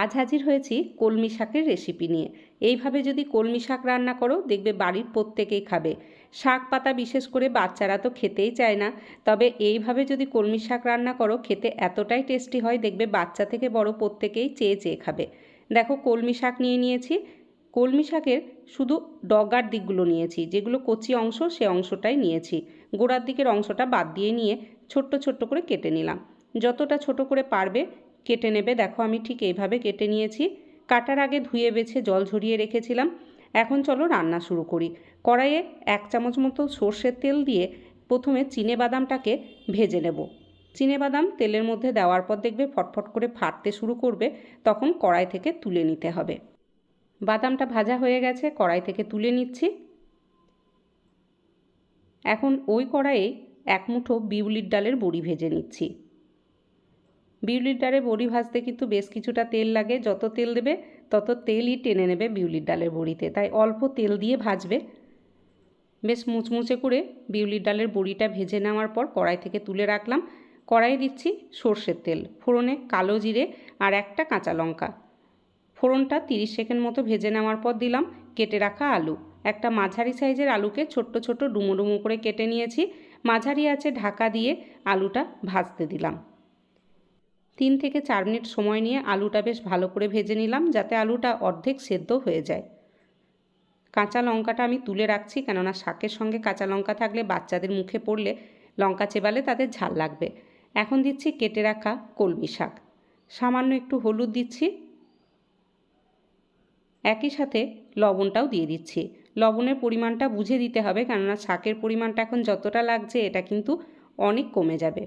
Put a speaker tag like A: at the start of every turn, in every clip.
A: আজ হাজির হয়েছি কলমি শাকের রেসিপি নিয়ে। এইভাবে যদি কলমি শাক রান্না করো, দেখবে বাড়ির প্রত্যেকেই খাবে। শাক পাতা বিশেষ করে বাচ্চারা তো খেতেই চায় না। তবে এইভাবে যদি কলমি শাক রান্না করো, খেতে এতটাই টেস্টি হয়, দেখবে বাচ্চা থেকে বড় প্রত্যেকেই চেয়ে চেয়ে খাবে। দেখো, কলমি শাক নিয়ে নিয়েছি। কলমি শাকের শুধু ডগার দিকগুলো নিয়েছি, যেগুলো কচি অংশ, সে অংশটাই নিয়েছি। গোড়ার দিকের অংশটা বাদ দিয়ে নিয়ে ছোট্ট ছোট্ট করে কেটে নিলাম। যতটা ছোট করে পারবে কেটে নেবে। দেখো, আমি ঠিক এইভাবে কেটে নিয়েছি। কাটার আগে ধুয়ে বেছে জল ঝরিয়ে রেখেছিলাম। এখন চলো রান্না শুরু করি। কড়াইয়ে এক চামচ মতো সর্ষের তেল দিয়ে প্রথমে চিনে বাদামটাকে ভেজে নেব। চিনে বাদাম তেলের মধ্যে দেওয়ার পর দেখবে ফটফট করে ফাটতে শুরু করবে, তখন কড়াই থেকে তুলে নিতে হবে। বাদামটা ভাজা হয়ে গেছে, কড়াই থেকে তুলে নিচ্ছি। এখন ওই কড়াইয়ে এক মুঠো বিউলির ডালের বড়ি ভেজে নিচ্ছি। বিউলির ডালে বড়ি ভাজতে কিন্তু বেশ কিছুটা তেল লাগে। যত তেল দেবে, তত তেলই টেনে নেবে বিউলির ডালের বড়িতে। তাই অল্প তেল দিয়ে ভাজবে। বেশ মুচমুচে করে বিউলির ডালের বড়িটা ভেজে নেওয়ার পর কড়াই থেকে তুলে রাখলাম। কড়াই দিচ্ছি সর্ষের তেল, ফোড়নে কালো জিরে আর একটা কাঁচা লঙ্কা। ফোড়নটা তিরিশ সেকেন্ড মতো ভেজে নেওয়ার পর দিলাম কেটে রাখা আলু। একটা মাঝারি সাইজের আলুকে ছোট্ট ছোট্ট ডুমো ডুমো করে কেটে নিয়েছি। মাঝারি আছে ঢাকা দিয়ে আলুটা ভাজতে দিলাম। তিন থেকে চার মিনিট সময় নিয়ে আলুটা বেশ ভালো করে ভেজে নিলাম যাতে আলুটা অর্ধেক সেদ্ধ হয়ে যায়। কাঁচা লঙ্কাটা আমি তুলে রাখছি কেননা শাকের সঙ্গে কাঁচা লঙ্কা থাকলে বাচ্চাদের মুখে পড়লে লঙ্কা চেবালে তাদের ঝাল লাগবে। এখন দিচ্ছি কেটে রাখা কলমি শাক। সামান্য একটু হলুদ দিচ্ছি। একই সাথে লবণটাও দিয়ে দিচ্ছি। লবণের পরিমাণটা বুঝে দিতে হবে কেননা শাকের পরিমাণটা এখন যতটা লাগছে এটা কিন্তু অনেক কমে যাবে।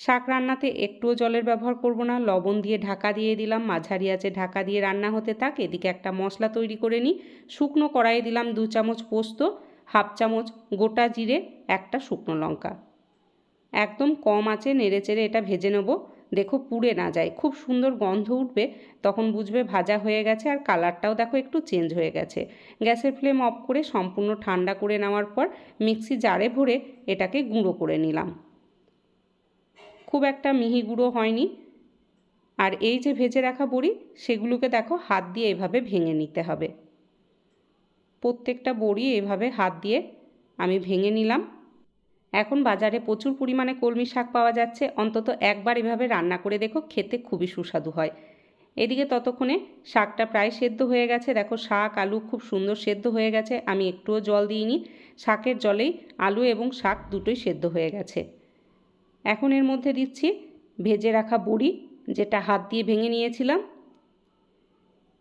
A: শাক রান্নাতে একটুও জলের ব্যবহার করব না, লবণ দিয়ে ঢাকা দিয়ে দিলাম, মাঝারি আছে ঢাকা দিয়ে রান্না হতে থাক, এদিকে একটা মশলা তৈরি করে নিই, শুকনো কড়াইয়ে দিলাম দু চামচ পোস্ত, হাফ চামচ গোটা জিরে, একটা শুকনো লঙ্কা। একদম কম আছে নেড়ে চেড়ে এটা ভেজে নেব, দেখো পুড়ে না যায়, খুব সুন্দর গন্ধ উঠবে, তখন বুঝবে ভাজা হয়ে গেছে আর কালারটাও দেখো একটু চেঞ্জ হয়ে গেছে। গ্যাসের ফ্লেম অফ করে সম্পূর্ণ ঠান্ডা করে নেওয়ার পর মিক্সি জারে ভরে এটাকে গুঁড়ো করে নিলাম। খুব একটা মিহি গুঁড়ো হয়নি। আর এই যে ভেজে রাখা বড়ি, সেগুলোকে দেখো হাত দিয়ে এভাবে ভেঙে নিতে হবে। প্রত্যেকটা বড়ি এভাবে হাত দিয়ে আমি ভেঙে নিলাম। এখন বাজারে প্রচুর পরিমাণে কলমি শাক পাওয়া যাচ্ছে। অন্তত একবার এভাবে রান্না করে দেখো, খেতে খুবই সুস্বাদু হয়। এদিকে ততক্ষণে শাকটা প্রায় সেদ্ধ হয়ে গেছে। দেখো শাক, আলু খুব সুন্দর সেদ্ধ হয়ে গেছে। আমি একটুও জল দিইনি। শাকের জলেই আলু এবং শাক দুটোই সেদ্ধ হয়ে গেছে। এখন এর মধ্যে দিচ্ছি ভেজে রাখা বড়ি, যেটা হাত দিয়ে ভেঙে নিয়েছিলাম।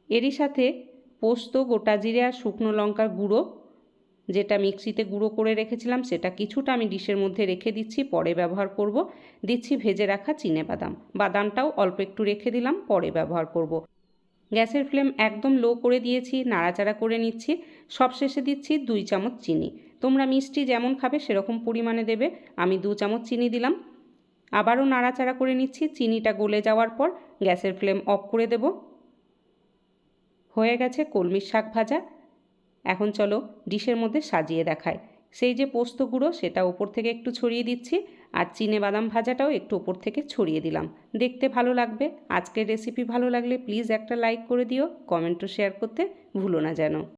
A: এরই সাথে পোস্ত, গোটা জিরে আর শুকনো লঙ্কার গুঁড়ো, যেটা মিক্সিতে গুঁড়ো করে রেখেছিলাম, সেটা কিছুটা আমি ডিশের মধ্যে রেখে দিচ্ছি, পরে ব্যবহার করব। দিচ্ছি ভেজে রাখা চিনে বাদাম। বাদামটাও অল্প একটু রেখে দিলাম, পরে ব্যবহার করব। গ্যাসের ফ্লেম একদম লো করে দিয়েছি, নাড়াচাড়া করে নিচ্ছি। সবশেষে দিচ্ছি দুই চামচ চিনি। তোমরা মিষ্টি যেমন খাবে, সেরকম পরিমাণে দেবে। আমি দু চামচ চিনি দিলাম। আবারও নাড়াচাড়া করে নিচ্ছি, চিনিটা গলে যাওয়ার পর গ্যাসের ফ্লেম অফ করে দেব। হয়ে গেছে কলমির শাক ভাজা। এখন চলো ডিশের মধ্যে সাজিয়ে দেখায় সেই যে পোস্ত গুঁড়ো, সেটা ওপর থেকে একটু ছড়িয়ে দিচ্ছি আর চিনে বাদাম ভাজাটাও একটু ওপর থেকে ছড়িয়ে দিলাম। দেখতে ভালো লাগবে। আজকের রেসিপি ভালো লাগলে প্লিজ একটা লাইক করে দিও কমেন্টও শেয়ার করতে ভুলো না যেন।